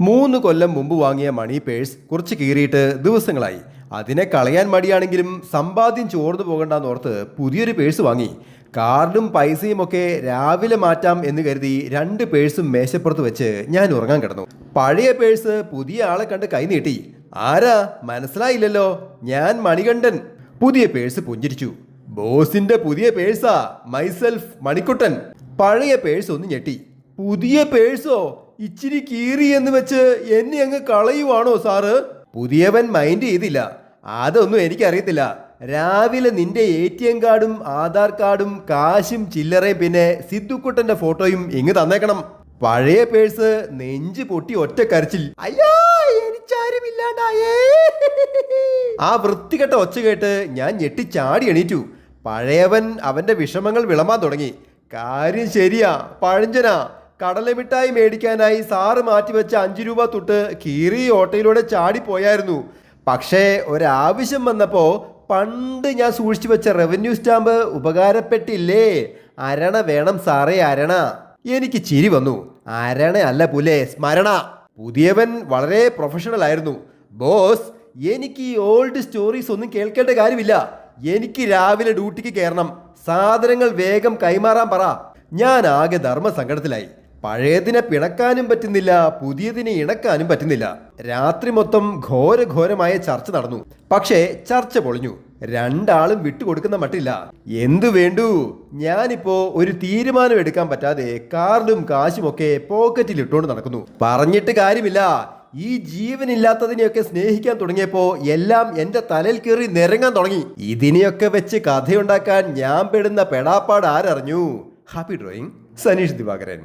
മൂന്ന് കൊല്ലം മുമ്പ് വാങ്ങിയ മണി പേഴ്സ് കുറച്ച് കീറിയിട്ട് ദിവസങ്ങളായി. അതിനെ കളയാൻ മടിയാണെങ്കിലും സമ്പാദ്യം ചോർന്നു പോകണ്ടെന്ന് ഓർത്ത് പുതിയൊരു പേഴ്സ് വാങ്ങി. കാർഡും പൈസയും ഒക്കെ രാവിലെ മാറ്റാം എന്ന് കരുതി രണ്ട് പേഴ്സും മേശപ്പുറത്ത് വെച്ച് ഞാൻ ഉറങ്ങാൻ കിടന്നു. പഴയ പേഴ്സ് പുതിയ ആളെ കണ്ട് കൈ നീട്ടി. ആരാ? മനസ്സിലായില്ലല്ലോ. ഞാൻ മണികണ്ഠൻ. പുതിയ പേഴ്സ് പുഞ്ചിരിച്ചു. ബോസിന്റെ പുതിയ പേഴ്സാ മൈസെൽഫ് മണിക്കുട്ടൻ. പഴയ പേഴ്സ് ഒന്ന് ഞെട്ടി. പുതിയ പേഴ്സോ ഇച്ചിരി കീറി എന്ന് വെച്ച് എന്നെ അങ്ങ് കളയുവാണോ സാറ്? പുതിയവൻ മൈൻഡ് ചെയ്തില്ല. അതൊന്നും എനിക്കറിയത്തില്ല. രാവിലെ നിന്റെ എ ടി എം കാർഡും ആധാർ കാർഡും കാശും ചില്ലറയും പിന്നെ സിദ്ധുക്കുട്ടന്റെ ഫോട്ടോയും ഇങ്ങ് തന്നേക്കണം. പഴയ പേഴ്സ് നെഞ്ച് പൊട്ടി ഒറ്റ കരച്ചിൽ. ആ വൃത്തികെട്ട ഒച്ച കേട്ട് ഞാൻ ഞെട്ടി ചാടി എണീറ്റു. പഴയവൻ അവന്റെ വിഷമങ്ങൾ വിളമാൻ തുടങ്ങി. കാര്യം ശരിയാ പഴഞ്ചനാ. കടലമിഠായി മേടിക്കാനായി സാറ് മാറ്റിവെച്ച അഞ്ചു രൂപ തൊട്ട് കീറി ഓട്ടയിലൂടെ ചാടിപ്പോയായിരുന്നു. പക്ഷേ ഒരാവശ്യം വന്നപ്പോൾ പണ്ട് ഞാൻ സൂക്ഷിച്ചു വെച്ച റവന്യൂ സ്റ്റാമ്പ് ഉപകാരപ്പെട്ടില്ലേ? അരണ വേണം സാറേ അരണ. എനിക്ക് ചിരി വന്നു. അരണ അല്ല പുലേ സ്മരണ. പുതിയവൻ വളരെ പ്രൊഫഷണൽ ആയിരുന്നു. ബോസ് എനിക്ക് ഈ ഓൾഡ് സ്റ്റോറീസ് ഒന്നും കേൾക്കേണ്ട കാര്യമില്ല. എനിക്ക് രാവിലെ ഡ്യൂട്ടിക്ക് കയറണം സാധനങ്ങൾ വേഗം കൈമാറാൻ പറ. ഞാൻ ആകെ ധർമ്മസങ്കടത്തിലായി. പഴയതിനെ പിണക്കാനും പറ്റുന്നില്ല പുതിയതിനെ ഇണക്കാനും പറ്റുന്നില്ല. രാത്രി മൊത്തം ഘോരഘോരമായ ചർച്ച നടന്നു. പക്ഷേ ചർച്ച പൊളിഞ്ഞു. രണ്ടാളും വിട്ടുകൊടുക്കുന്ന മട്ടില്ല. എന്തു വേണ്ടു? ഞാനിപ്പോ ഒരു തീരുമാനം എടുക്കാൻ പറ്റാതെ കാർഡും കാശുമൊക്കെ പോക്കറ്റിൽ ഇട്ടുകൊണ്ട് നടക്കുന്നു. പറഞ്ഞിട്ട് കാര്യമില്ല. ഈ ജീവനില്ലാത്തതിനെയൊക്കെ സ്നേഹിക്കാൻ തുടങ്ങിയപ്പോ എല്ലാം എന്റെ തലയിൽ കയറി നിരങ്ങാൻ തുടങ്ങി. ഇതിനെയൊക്കെ വെച്ച് കഥയുണ്ടാക്കാൻ ഞാൻ പെടുന്ന പെടാപ്പാട് ആരറിഞ്ഞു? Happy drawing Saneesh Divakaran.